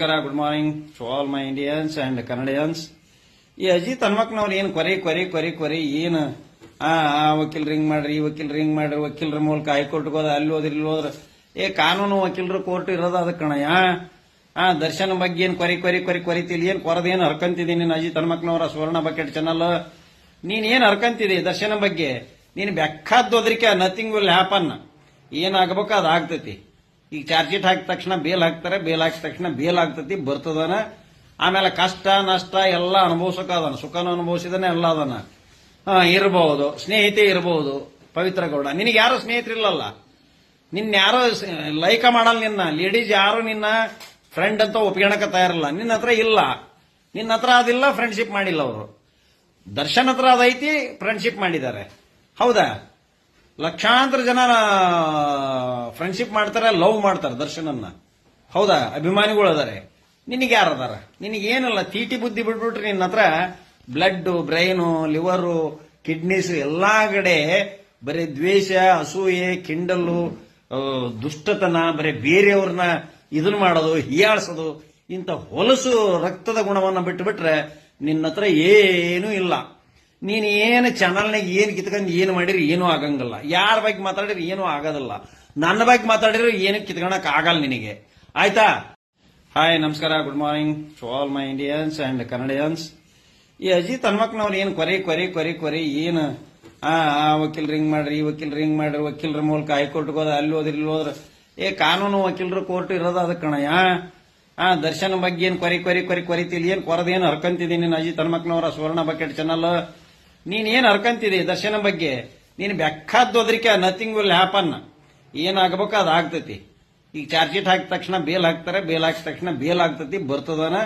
ನಮಸ್ಕಾರ good morning to all my Indians and Kannadians ಈ ಅಜಿತ್ ಹನ್ಮಕ್ನವ್ರು ಏನು ಕೊರಿ ಕೊರಿ ಕೊರಿ ಕೊರಿ, ಏನು? ಆ ವಕೀಲ್ ರಿಂಗ್ ಮಾಡ್ರಿ, ಈ ವಕೀಲ್ ರಿಂಗ್ ಮಾಡ್ರಿ, ವಕೀಲರ ಮೂಲಕ ಹೈಕೋರ್ಟ್ಗೆ ಹೋದ, ಅಲ್ಲಿ ಹೋದ್ರೆ, ಇಲ್ಲಿ ಹೋದ್ರೆ. ಏ, ಕಾನೂನು ವಕೀಲರು ಕೋರ್ಟ್ ಇರೋದು ಅದಕ್ಕೆ ಕಣಯ್ಯ. ಆ ದರ್ಶನ ಬಗ್ಗೆ ಏನ್ ಕೊರಿ ಕೊರಿ ಕೊರಿ ಕೊರಿತಿಲ್ಲ ಏನು ಕೊರದೇನು ಹರ್ಕಂತಿದ್ದೀನಿ ನೀನು ಅಜಿತ್ ಹನ್ಮಕ್ನವರ ಸುವರ್ಣ ಬಕೆಟ್ ಚಾನಲ್ ನೀನೇನು ಹರ್ಕಂತಿದಿ ದರ್ಶನ ಬಗ್ಗೆ? ನೀನ್ ಬೆಕ್ಕಾದ್ದೋದ್ರಿಕೆ ನಥಿಂಗ್ ವಿಲ್ ಹ್ಯಾಪನ್ ಏನಾಗಬೇಕು ಅದು ಆಗ್ತೈತಿ. ಈಗ ಚಾರ್ಜ್ ಶೀಟ್ ಹಾಕಿದ ತಕ್ಷಣ ಬೇಲ್ ಹಾಕ್ತಾರೆ, ಬೇಲ್ ಹಾಕಿದ ತಕ್ಷಣ ಬೇಲ್ ಆಗ್ತತಿ, ಬರ್ತದನ. ಆಮೇಲೆ ಕಷ್ಟ, ನಷ್ಟ ಎಲ್ಲ ಅನುಭವಿಸಕ ಅದನ ಸುಖನೂ ಅನುಭವಿಸಿದನೆ ಎಲ್ಲ ಅದನ. ಇರಬಹುದು ಸ್ನೇಹಿತೆ ಇರಬಹುದು ಪವಿತ್ರ ಗೌಡ. ನಿನಗೆ ಯಾರು ಸ್ನೇಹಿತರಿಲ್ಲಲ್ಲ? ನಿನ್ನ ಯಾರೋ ಲೈಕ ಮಾಡಲ್ಲ ನಿನ್ನ. ಲೇಡೀಸ್ ಯಾರು ನಿನ್ನ ಫ್ರೆಂಡ್ ಅಂತ ಒಪ್ಕೊಳಕ ತಯಾರಿಲ್ಲ. ನಿನ್ನ ಹತ್ರ ಇಲ್ಲ. ನಿನ್ನ ಹತ್ರ ಅದಿಲ್ಲ ಫ್ರೆಂಡ್ಶಿಪ್ ಮಾಡಿಲ್ಲ ಅವರು. ದರ್ಶನ್ ಹತ್ರ ಅದೈತಿ ಫ್ರೆಂಡ್ಶಿಪ್ ಮಾಡಿದ್ದಾರೆ. ಹೌದಾ? ಲಕ್ಷಾಂತರ ಜನ ಫ್ರೆಂಡ್ಶಿಪ್ ಮಾಡ್ತಾರೆ ಲವ್ ಮಾಡ್ತಾರೆ ದರ್ಶನನ್ನ. ಹೌದಾ? ಅಭಿಮಾನಿಗಳು ಅದಾರೆ. ನಿನಗೆ ಯಾರು ಅದಾರ? ನಿನಗೆ ಏನಲ್ಲ, ತೀಟಿ ಬುದ್ಧಿ ಬಿಟ್ಬಿಟ್ರೆ ನಿನ್ನ ಹತ್ರ ಬ್ಲಡ್ ಬ್ರೈನು ಲಿವರು ಕಿಡ್ನೀಸ್ ಎಲ್ಲಾ ಕಡೆ ಬರೀ ದ್ವೇಷ, ಅಸೂಯೆ, ಕಿಂಡಲ್ಲು ದುಷ್ಟತನ, ಬರೀ ಬೇರೆಯವ್ರನ್ನ ಇದನ್ನ ಮಾಡೋದು, ಹೀಯಾಳ್ಸೋದು, ಇಂಥ ಹೊಲಸು ರಕ್ತದ ಗುಣವನ್ನು ಬಿಟ್ಟು ಬಿಟ್ರೆ ನಿನ್ನ ಹತ್ರ ಏನೂ ಇಲ್ಲ. ನೀನ್ ಏನು ಚಾನಲ್ನಾಗ ಏನು ಕಿತ್ಕೊಂಡು ಏನು ಮಾಡಿರಿ ಏನೂ ಆಗಂಗಿಲ್ಲ. ಯಾರ ಬಗ್ಗೆ ಮಾತಾಡಿರಿ ಏನೂ ಆಗೋದಿಲ್ಲ. ನನ್ನ ಬಗ್ಗೆ ಮಾತಾಡಿದ್ರೆ ಏನು ಕಿತ್ಕೊಳಕ್ ಆಗಲ್ಲ ನಿನಗೆ. ಆಯ್ತಾ? ಹಾಯ್ ನಮಸ್ಕಾರ good morning to all my Indians and Kannadians ಈ ಅಜಿತ್ ಹನ್ಮಕ್ನವ್ರು ಏನು ಕೊರಿ, ಕೊರೆ, ಕೊರಿ ಕೊರಿ, ಏನು? ಆ ವಕೀಲ್ ರಿಂಗ್ ಮಾಡ್ರಿ, ಈ ವಕೀಲ್ ರಿಂಗ್ ಮಾಡ್ರಿ, ವಕೀಲರ ಮೂಲಕ ಹೈಕೋರ್ಟ್ಗೆ ಹೋದ ಅಲ್ಲಿ ಹೋದ್ರಿ ಇಲ್ಲಿ ಹೋದ್ರ. ಏ, ಕಾನೂನು ವಕೀಲರು ಕೋರ್ಟ್ ಇರೋದು ಅದಕ್ಕೆ ಕಣಯ್ಯ. ಆ, ದರ್ಶನ ಬಗ್ಗೆ ಏನು ಕೊರಿ ಕೊರಿ ಕೊರಿ ಕೊರಿತಿಲ್ಲ ಏನು ಕೊರದೇನು ನೀನು ಅಜಿತ್ ಹನ್ಮಕ್ನವರ ಸುವರ್ಣ ಬಕೆಟ್ ಚಾನಲ್ ನೀನ್ ಅರ್ಕಂತಿದೆ ದರ್ಶನ ಬಗ್ಗೆ? ನೀನ್ ಬೆಕ್ಕಾದ್ದೋದ್ರಿಕೆ ನಥಿಂಗ್ ವಿಲ್ ಹ್ಯಾಪನ್ ಏನಾಗಬೇಕು ಅದು ಆಗ್ತೈತಿ. ಈಗ ಚಾರ್ಜ್ ಶೀಟ್ ಹಾಕಿದ ತಕ್ಷಣ ಬೇಲ್ ಹಾಕ್ತಾರೆ ಬೇಲ್ ಹಾಕಿದ ತಕ್ಷಣ ಬೇಲ್ ಆಗ್ತೈತಿ, ಬರ್ತದನ.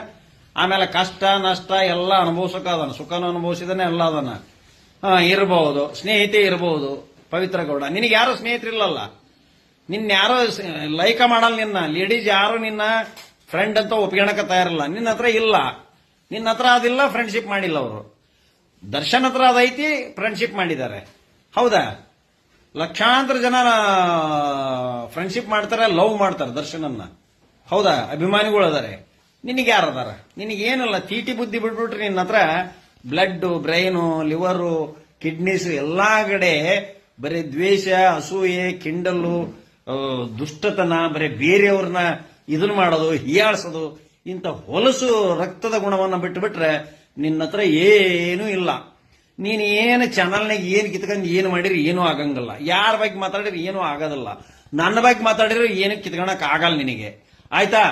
ಆಮೇಲೆ ಕಷ್ಟ, ನಷ್ಟ ಎಲ್ಲ ಅನುಭವಿಸಕ ಅದನ ಸುಖನೂ ಅನುಭವಿಸಿದನೆ ಎಲ್ಲ ಅದನ್ನ ಇರಬಹುದು ಸ್ನೇಹಿತೆ ಇರಬಹುದು ಪವಿತ್ರ ಗೌಡ. ನಿನಗೆ ಯಾರೋ ಸ್ನೇಹಿತರಿಲ್ಲಲ್ಲ? ನಿನ್ನ ಯಾರೋ ಲೈಕ ಮಾಡಲ್ಲ ನಿನ್ನ? ಲೇಡೀಸ್ ಯಾರು ನಿನ್ನ? ಫ್ರೆಂಡ್ ಅಂತ ಒಪ್ಕೊಳಕ ತಯಾರಿಲ್ಲ. ನಿನ್ನ ಹತ್ರ ಇಲ್ಲ. ನಿನ್ನ ಹತ್ರ ಅದಿಲ್ಲ ಫ್ರೆಂಡ್ಶಿಪ್ ಮಾಡಿಲ್ಲ ಅವರು. ದರ್ಶನ್ ಹತ್ರ ಅದೈತಿ ಫ್ರೆಂಡ್ಶಿಪ್ ಮಾಡಿದ್ದಾರೆ. ಹೌದಾ? ಲಕ್ಷಾಂತರ ಜನ ಫ್ರೆಂಡ್ಶಿಪ್ ಮಾಡ್ತಾರೆ ಲವ್ ಮಾಡ್ತಾರೆ ದರ್ಶನನ್ನ. ಹೌದಾ? ಅಭಿಮಾನಿಗಳು ಅದಾರೆ. ನಿನಗೆ ಯಾರು ಅದಾರ? ನಿನಗೆ ಏನಲ್ಲ ತೀಟಿ ಬುದ್ಧಿ ಬಿಟ್ಬಿಟ್ರೆ ನಿನ್ನ ಹತ್ರ ಬ್ಲಡ್ ಬ್ರೈನು ಲಿವರು ಕಿಡ್ನೀಸ್ ಎಲ್ಲಾ ಕಡೆ ಬರೀ ದ್ವೇಷ, ಅಸೂಯೆ ಕಿಂಡಲ್ಲು ದುಷ್ಟತನ, ಬರೀ ಬೇರೆಯವ್ರನ್ನ ಇದನ್ನ ಮಾಡೋದು, ಹೀಯಾಳ್ಸೋದು, ಇಂಥ ಹೊಲಸು ರಕ್ತದ ಗುಣವನ್ನು ಬಿಟ್ಟು ಬಿಟ್ರೆ ನಿನ್ನ ಹತ್ರ ಏನೂ ಇಲ್ಲ. ನೀನು ಏನು ಚಾನಲ್ನಾಗ ಏನು ಕಿತ್ಕೊಂಡು ಏನು ಮಾಡಿರಿ ಏನೂ ಆಗಂಗಿಲ್ಲ. ಯಾರ ಬಗ್ಗೆ ಮಾತಾಡಿರಿ ಏನೂ ಆಗೋದಿಲ್ಲ. ನನ್ನ ಬಗ್ಗೆ ಮಾತಾಡಿರೋ ಏನು ಕಿತ್ಕೊಳಕ್ ಆಗಲ್ಲ ನಿನಗೆ. ಆಯ್ತಾ?